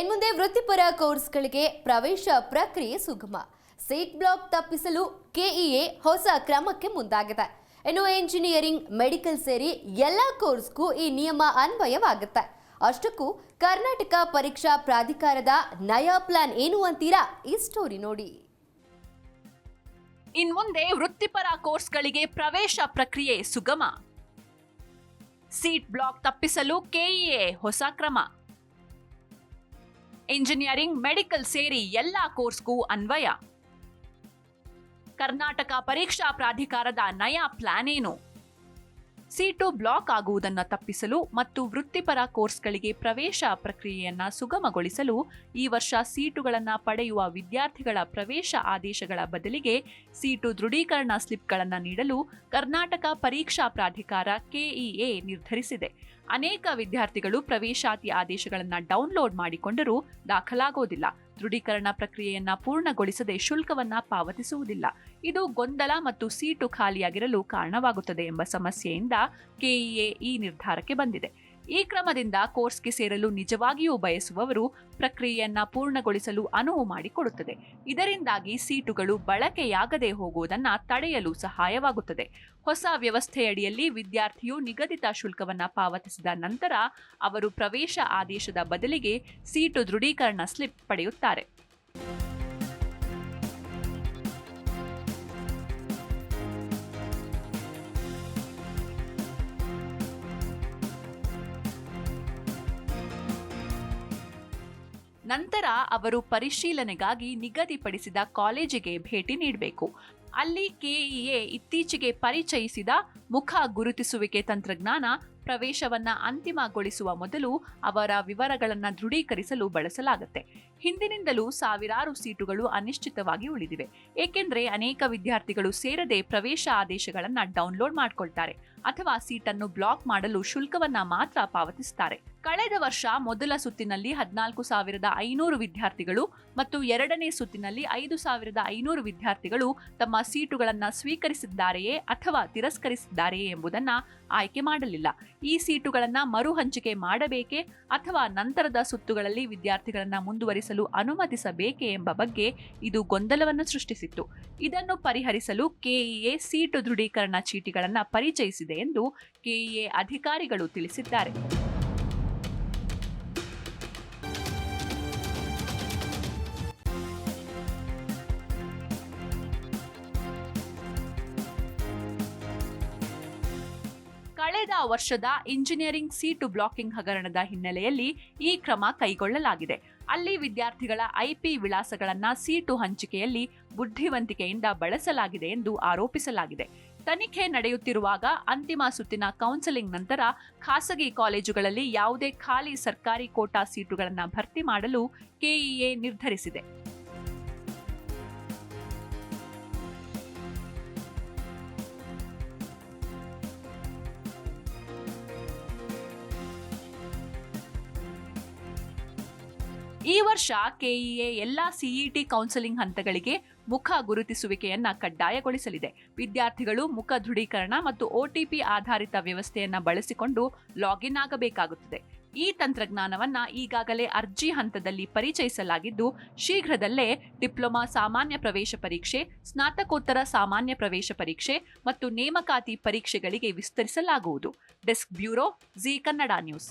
ಇನ್ಮುಂದೆ ವೃತ್ತಿಪರ ಕೋರ್ಸ್ಗಳಿಗೆ ಪ್ರವೇಶ ಪ್ರಕ್ರಿಯೆ ಸುಗಮ. ಸೀಟ್ ಬ್ಲಾಕ್ ತಪ್ಪಿಸಲು ಕೆಇಎ ಹೊಸ ಕ್ರಮಕ್ಕೆ ಮುಂದಾಗಿದೆ. ಇನ್ನು ಎಂಜಿನಿಯರಿಂಗ್, ಮೆಡಿಕಲ್ ಸೇರಿ ಎಲ್ಲ ಕೋರ್ಸ್ಗೂ ಈ ನಿಯಮ ಅನ್ವಯವಾಗುತ್ತೆ. ಅಷ್ಟಕ್ಕೂ ಕರ್ನಾಟಕ ಪರೀಕ್ಷಾ ಪ್ರಾಧಿಕಾರದ ನಯಾ ಪ್ಲಾನ್ ಏನು ಅಂತೀರಾ? ಈ ಸ್ಟೋರಿ ನೋಡಿ. ಇನ್ಮುಂದೆ ವೃತ್ತಿಪರ ಕೋರ್ಸ್ಗಳಿಗೆ ಪ್ರವೇಶ ಪ್ರಕ್ರಿಯೆ ಸುಗಮ. ಸೀಟ್ ಬ್ಲಾಕ್ ತಪ್ಪಿಸಲು ಕೆಇಎ ಹೊಸ ಕ್ರಮ. ಇಂಜಿನಿಯರಿಂಗ್ ಮೆಡಿಕಲ್ ಸೇರಿ ಎಲ್ಲ ಕೋರ್ಸ್ಗೂ ಅನ್ವಯ. ಕರ್ನಾಟಕ ಪರೀಕ್ಷಾ ಪ್ರಾಧಿಕಾರದ ನಯಾ ಪ್ಲಾನ್ ಏನು? ಸೀಟು ಬ್ಲಾಕ್ ಆಗುವುದನ್ನು ತಪ್ಪಿಸಲು ಮತ್ತು ವೃತ್ತಿಪರ ಕೋರ್ಸ್ಗಳಿಗೆ ಪ್ರವೇಶ ಪ್ರಕ್ರಿಯೆಯನ್ನು ಸುಗಮಗೊಳಿಸಲು ಈ ವರ್ಷ ಸೀಟುಗಳನ್ನು ಪಡೆಯುವ ವಿದ್ಯಾರ್ಥಿಗಳ ಪ್ರವೇಶ ಆದೇಶಗಳ ಬದಲಿಗೆ ಸೀಟು ದೃಢೀಕರಣ ಸ್ಲಿಪ್ಗಳನ್ನು ನೀಡಲು ಕರ್ನಾಟಕ ಪರೀಕ್ಷಾ ಪ್ರಾಧಿಕಾರ ಕೆಇಎ ನಿರ್ಧರಿಸಿದೆ. ಅನೇಕ ವಿದ್ಯಾರ್ಥಿಗಳು ಪ್ರವೇಶಾತಿ ಆದೇಶಗಳನ್ನು ಡೌನ್ಲೋಡ್ ಮಾಡಿಕೊಂಡರೂ ದಾಖಲಾಗೋದಿಲ್ಲ. ದೃಢೀಕರಣ ಪ್ರಕ್ರಿಯೆಯನ್ನ ಪೂರ್ಣಗೊಳಿಸದೆ ಶುಲ್ಕವನ್ನ ಪಾವತಿಸುವುದಿಲ್ಲ. ಇದು ಗೊಂದಲ ಮತ್ತು ಸೀಟು ಖಾಲಿಯಾಗಿರಲು ಕಾರಣವಾಗುತ್ತದೆ ಎಂಬ ಸಮಸ್ಯೆಯಿಂದ ಕೆಇಎ ಈ ನಿರ್ಧಾರಕ್ಕೆ ಬಂದಿದೆ. ಈ ಕ್ರಮದಿಂದ ಕೋರ್ಸ್ಗೆ ಸೇರಲು ನಿಜವಾಗಿಯೂ ಬಯಸುವವರು ಪ್ರಕ್ರಿಯೆಯನ್ನ ಪೂರ್ಣಗೊಳಿಸಲು ಅನುವು ಮಾಡಿಕೊಡುತ್ತದೆ. ಇದರಿಂದಾಗಿ ಸೀಟುಗಳು ಬಳಕೆಯಾಗದೆ ಹೋಗುವುದನ್ನು ತಡೆಯಲು ಸಹಾಯವಾಗುತ್ತದೆ. ಹೊಸ ವ್ಯವಸ್ಥೆಯಡಿಯಲ್ಲಿ ವಿದ್ಯಾರ್ಥಿಯು ನಿಗದಿತ ಶುಲ್ಕವನ್ನು ಪಾವತಿಸಿದ ನಂತರ ಅವರು ಪ್ರವೇಶ ಆದೇಶದ ಬದಲಿಗೆ ಸೀಟು ದೃಢೀಕರಣ ಸ್ಲಿಪ್ ಪಡೆಯುತ್ತಾರೆ. ನಂತರ ಅವರು ಪರಿಶೀಲನೆಗಾಗಿ ನಿಗದಿಪಡಿಸಿದ ಕಾಲೇಜಿಗೆ ಭೇಟಿ ನೀಡಬೇಕು. ಅಲ್ಲಿ ಕೆಇಎ ಇತ್ತೀಚೆಗೆ ಪರಿಚಯಿಸಿದ ಮುಖ ಗುರುತಿಸುವಿಕೆ ತಂತ್ರಜ್ಞಾನ ಪ್ರವೇಶವನ್ನ ಅಂತಿಮಗೊಳಿಸುವ ಮೊದಲು ಅವರ ವಿವರಗಳನ್ನು ದೃಢೀಕರಿಸಲು ಬಳಸಲಾಗುತ್ತೆ. ಹಿಂದಿನಿಂದಲೂ ಸಾವಿರಾರು ಸೀಟುಗಳು ಅನಿಶ್ಚಿತವಾಗಿ ಉಳಿದಿವೆ. ಏಕೆಂದರೆ ಅನೇಕ ವಿದ್ಯಾರ್ಥಿಗಳು ಸೇರದೆ ಪ್ರವೇಶ ಆದೇಶಗಳನ್ನು ಡೌನ್ಲೋಡ್ ಮಾಡಿಕೊಳ್ತಾರೆ ಅಥವಾ ಸೀಟನ್ನು ಬ್ಲಾಕ್ ಮಾಡಲು ಶುಲ್ಕವನ್ನ ಮಾತ್ರ ಪಾವತಿಸುತ್ತಾರೆ ಕಳೆದ ವರ್ಷ ಮೊದಲ ಸುತ್ತಿನಲ್ಲಿ ಹದಿನಾಲ್ಕು ಸಾವಿರದ ಐನೂರು ವಿದ್ಯಾರ್ಥಿಗಳು ಮತ್ತು ಎರಡನೇ ಸುತ್ತಿನಲ್ಲಿ ಐದು ಸಾವಿರದ ಐನೂರು ವಿದ್ಯಾರ್ಥಿಗಳು ತಮ್ಮ ಸೀಟುಗಳನ್ನು ಸ್ವೀಕರಿಸಿದ್ದಾರೆಯೇ ಅಥವಾ ತಿರಸ್ಕರಿಸಿದ್ದಾರೆಯೇ ಎಂಬುದನ್ನು ಆಯ್ಕೆ ಮಾಡಲಿಲ್ಲ. ಈ ಸೀಟುಗಳನ್ನು ಮರು ಹಂಚಿಕೆ ಮಾಡಬೇಕೇ ಅಥವಾ ನಂತರದ ಸುತ್ತುಗಳಲ್ಲಿ ವಿದ್ಯಾರ್ಥಿಗಳನ್ನು ಮುಂದುವರಿಸಲು ಅನುಮತಿಸಬೇಕೇ ಎಂಬ ಬಗ್ಗೆ ಇದು ಗೊಂದಲವನ್ನು ಸೃಷ್ಟಿಸಿತ್ತು. ಇದನ್ನು ಪರಿಹರಿಸಲು ಕೆಇಎ ಸೀಟು ದೃಢೀಕರಣ ಚೀಟಿಗಳನ್ನು ಪರಿಚಯಿಸಿದೆ ಎಂದು ಕೆಇಎ ಅಧಿಕಾರಿಗಳು ತಿಳಿಸಿದ್ದಾರೆ. ಕಳೆದ ವರ್ಷದ ಇಂಜಿನಿಯರಿಂಗ್ ಸೀಟು ಬ್ಲಾಕಿಂಗ್ ಹಗರಣದ ಹಿನ್ನೆಲೆಯಲ್ಲಿ ಈ ಕ್ರಮ ಕೈಗೊಳ್ಳಲಾಗಿದೆ. ಅಲ್ಲಿ ವಿದ್ಯಾರ್ಥಿಗಳ ಐಪಿ ವಿಳಾಸಗಳನ್ನ ಸೀಟು ಹಂಚಿಕೆಯಲ್ಲಿ ಬುದ್ಧಿವಂತಿಕೆಯಿಂದ ಬಳಸಲಾಗಿದೆ ಎಂದು ಆರೋಪಿಸಲಾಗಿದೆ. ತನಿಖೆ ನಡೆಯುತ್ತಿರುವಾಗ ಅಂತಿಮ ಸುತ್ತಿನ ಕೌನ್ಸೆಲಿಂಗ್ ನಂತರ ಖಾಸಗಿ ಕಾಲೇಜುಗಳಲ್ಲಿ ಯಾವುದೇ ಖಾಲಿ ಸರ್ಕಾರಿ ಕೋಟಾ ಸೀಟುಗಳನ್ನು ಭರ್ತಿ ಮಾಡಲು ಕೆಇಎ ನಿರ್ಧರಿಸಿದೆ. ಈ ವರ್ಷ ಕೆಇಎ ಎಲ್ಲಾ ಸಿಇಟಿ ಕೌನ್ಸೆಲಿಂಗ್ ಹಂತಗಳಿಗೆ ಮುಖ ಗುರುತಿಸುವಿಕೆಯನ್ನ ಕಡ್ಡಾಯಗೊಳಿಸಲಿದೆ. ವಿದ್ಯಾರ್ಥಿಗಳು ಮುಖ ದೃಢೀಕರಣ ಮತ್ತು ಒಟಿಪಿ ಆಧಾರಿತ ವ್ಯವಸ್ಥೆಯನ್ನ ಬಳಸಿಕೊಂಡು ಲಾಗಿನ್ ಆಗಬೇಕಾಗುತ್ತದೆ. ಈ ತಂತ್ರಜ್ಞಾನವನ್ನ ಈಗಾಗಲೇ ಅರ್ಜಿ ಹಂತದಲ್ಲಿ ಪರಿಚಯಿಸಲಾಗಿದ್ದು, ಶೀಘ್ರದಲ್ಲೇ ಡಿಪ್ಲೊಮಾ ಸಾಮಾನ್ಯ ಪ್ರವೇಶ ಪರೀಕ್ಷೆ, ಸ್ನಾತಕೋತ್ತರ ಸಾಮಾನ್ಯ ಪ್ರವೇಶ ಪರೀಕ್ಷೆ ಮತ್ತು ನೇಮಕಾತಿ ಪರೀಕ್ಷೆಗಳಿಗೆ ವಿಸ್ತರಿಸಲಾಗುವುದು. Desk bureau, Zee Kannada news.